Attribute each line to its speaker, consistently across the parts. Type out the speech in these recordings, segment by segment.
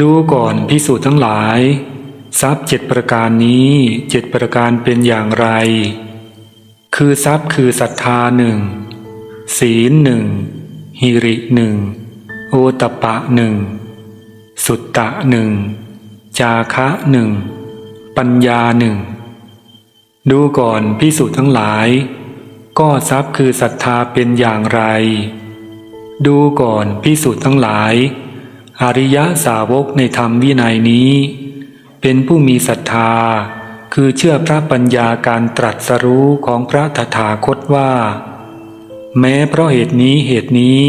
Speaker 1: ดูก่อนพิสูจน์ทั้งหลาย ทรัพย์เจ็ดประการนี้เจ็ดประการเป็นอย่างไร คือทรัพย์คือศรัทธาหนึ่งศีลหนึ่งหิริหนึ่งโอตปะหนึ่งสุตตะหนึ่งจาคะหนึ่งปัญญาหนึ่งดูก่อนพิสูจน์ทั้งหลาย ก็ทรัพย์คือศรัทธาเป็นอย่างไร ดูก่อนพิสูจน์ทั้งหลาย อริยสาวกในธรรมวินัยนี้ เป็นผู้มีศรัทธา คือเชื่อพระปัญญาการตรัสรู้ของพระตถาคตว่า แม้เพราะเหตุนี้เหตุนี้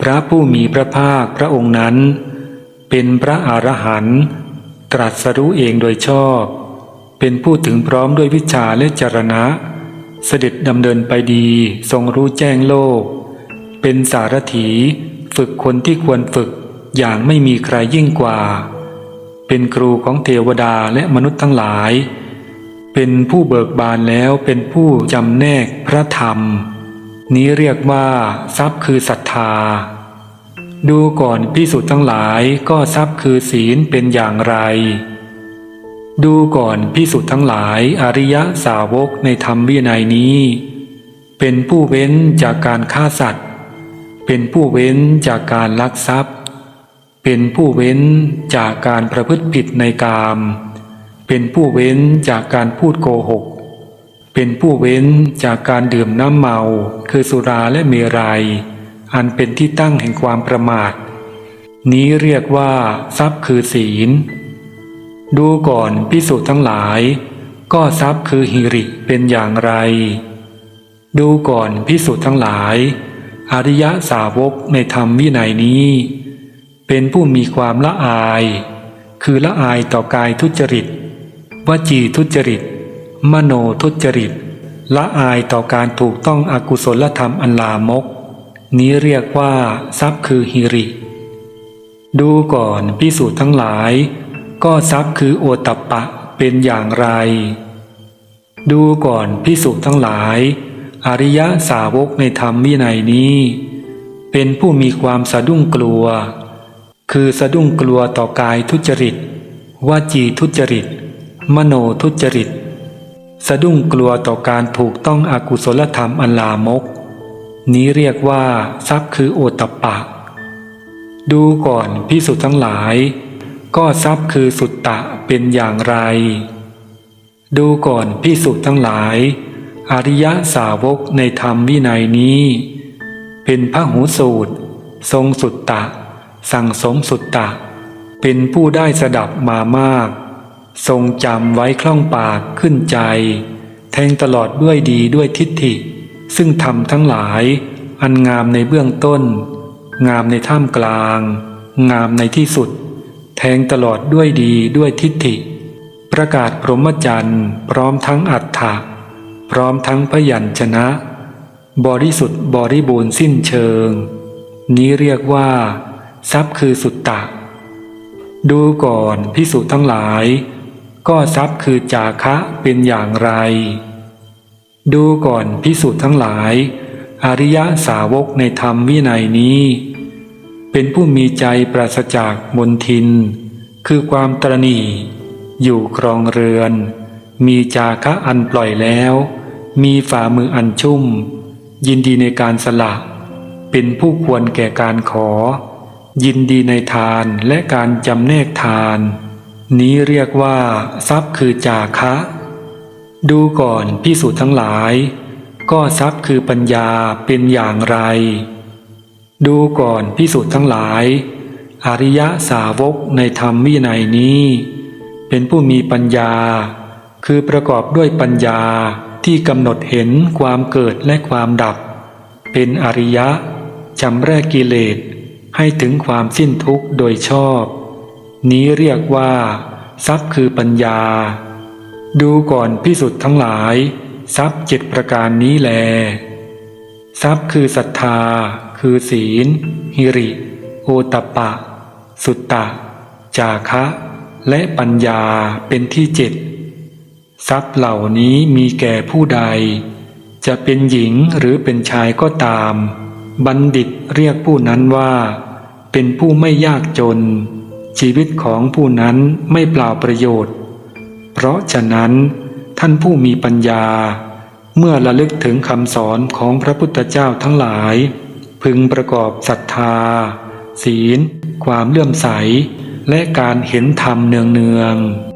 Speaker 1: พระผู้มีพระภาคพระองค์นั้น เป็นพระอรหันต์ตรัสรู้เองโดยชอบ เป็นผู้ถึงพร้อมด้วยวิชาและจรณะ เสด็จดำเนินไปดีทรงรู้แจ้งโลก เป็นสารถีฝึกคนที่ควรฝึก อย่างไม่มีใครยิ่งกว่า เป็นครูของเทวดาและมนุษย์ทั้งหลาย เป็นผู้เบิกบานแล้วเป็นผู้จำแนกพระธรรม นี้เรียกว่า ทรัพย์คือศรัทธา ดูก่อนพิสุทธ์ทั้งหลายก็ทรัพย์คือศีลเป็นอย่างไร ดูก่อนพิสุทธ์ทั้งหลายอริยะสาวกในธรรมวินัยนี้ เป็นผู้เว้นจากการฆ่าสัตว์เป็นผู้เว้นจากการลักทรัพย์ เป็นผู้เว้นจากการประพฤติผิดในกาม เป็นผู้เว้นจากการพูดโกหก เป็นผู้เว้นจากการดื่มน้ำเมา คือสุราและเมรัย อันเป็นที่ตั้งแห่งความประมาท นี้เรียกว่า ทรัพย์คือศีล ดูก่อนพิสูจน์ทั้งหลาย ก็ทรัพย์คือหิริเป็นอย่างไร ดูก่อนพิสูจน์ทั้งหลาย อริยสาวกในธรรมวินัยนี้ เป็นผู้มีความละอาย คือละอายต่อกายทุจริต วจีทุจริต มโนทุจริต ละอายต่อการถูกต้องอกุศลธรรมอันลามก นี้เรียกว่า ทรัพย์คือหิริ ดูก่อนพิสูจน์ทั้งหลาย ก็ทรัพย์คือโอตัปปะเป็นอย่างไร ดูก่อนพิสุทั้งหลาย อริยสาวกในธรรมวินัยนี้ เป็นผู้มีความสะดุ้งกลัว คือสะดุ้งกลัวต่อกายทุจริตวาจีทุจริต มโนทุจริต สะดุ้งกลัวต่อการถูกต้องอกุศลธรรมอันลามก นี้เรียกว่า ทรัพย์คือโอตปะ ดูก่อนพิสุทั้งหลาย ก็ทรัพย์คือสุตตะเป็นอย่างไร ดูก่อนพิสุทั้งหลาย อริยะสาวกในธรรมวินัยนี้ เป็นพระหูสูตร ทรงสุตตะ สั่งสมสุตตะ เป็นผู้ได้สดับมามาก ทรงจำไว้คล่องปากขึ้นใจ แทงตลอดด้วยดีด้วยทิฏฐิ ซึ่งทำทั้งหลาย อันงามในเบื้องต้น งามในท่ามกลาง งามในที่สุด แทงตลอดด้วยดีด้วยทิฏฐิ ประกาศพรหมจรรย์ พร้อมทั้งอัฏฐะพร้อมทั้งพยัญชนะ บริสุทธิ์บริบูรณ์สิ้นเชิง นี้เรียกว่า ทรัพย์คือสุตตะ ดูก่อนพิสุทั้งหลาย ก็ทรัพย์คือจาคะเป็นอย่างไร ดูก่อนพิสุทั้งหลาย อริยสาวกในธรรมวินัยนี้ เป็นผู้มีใจปราศจากมนทิน คือความตรณีอยู่ครองเรือน มีจาคะอันปล่อยแล้ว มีฝ่ามืออันชุ่ม ยินดีในการสละ เป็นผู้ควรแก่การขอ ยินดีในทานและการจำแนกทาน นี้เรียกว่า ทรัพย์คือจาคะ ดูก่อนพิสูจน์ทั้งหลาย ก็ทรัพย์คือปัญญาเป็นอย่างไร ดูก่อนพิสูจน์ทั้งหลาย อริยสาวกในธรรมวินัยนี้ เป็นผู้มีปัญญา คือประกอบด้วยปัญญาที่กำหนดเห็นความเกิดและความดับ เป็นอริยะจำแรกกิเลส ให้ถึงความสิ้นทุกข์โดยชอบ นี้เรียกว่า ทรัพย์คือปัญญา ดูก่อนพิสุทธ์ทั้งหลาย ทรัพย์เจ็ดประการนี้แล ทรัพย์คือศรัทธา คือศีล หิริ โอตปปะสุตตะ จาคะ และปัญญาเป็นที่เจ็ดทรัพย์เหล่านี้มีแก่ผู้ใด จะเป็นหญิงหรือเป็นชายก็ตาม บัณฑิตเรียกผู้นั้นว่า เป็นผู้ไม่ยากจน ชีวิตของผู้นั้นไม่เปล่าประโยชน์ เพราะฉะนั้น ท่านผู้มีปัญญา เมื่อระลึกถึงคำสอนของพระพุทธเจ้าทั้งหลาย พึงประกอบศรัทธา ศีล ความเลื่อมใส และการเห็นธรรมเนืองๆ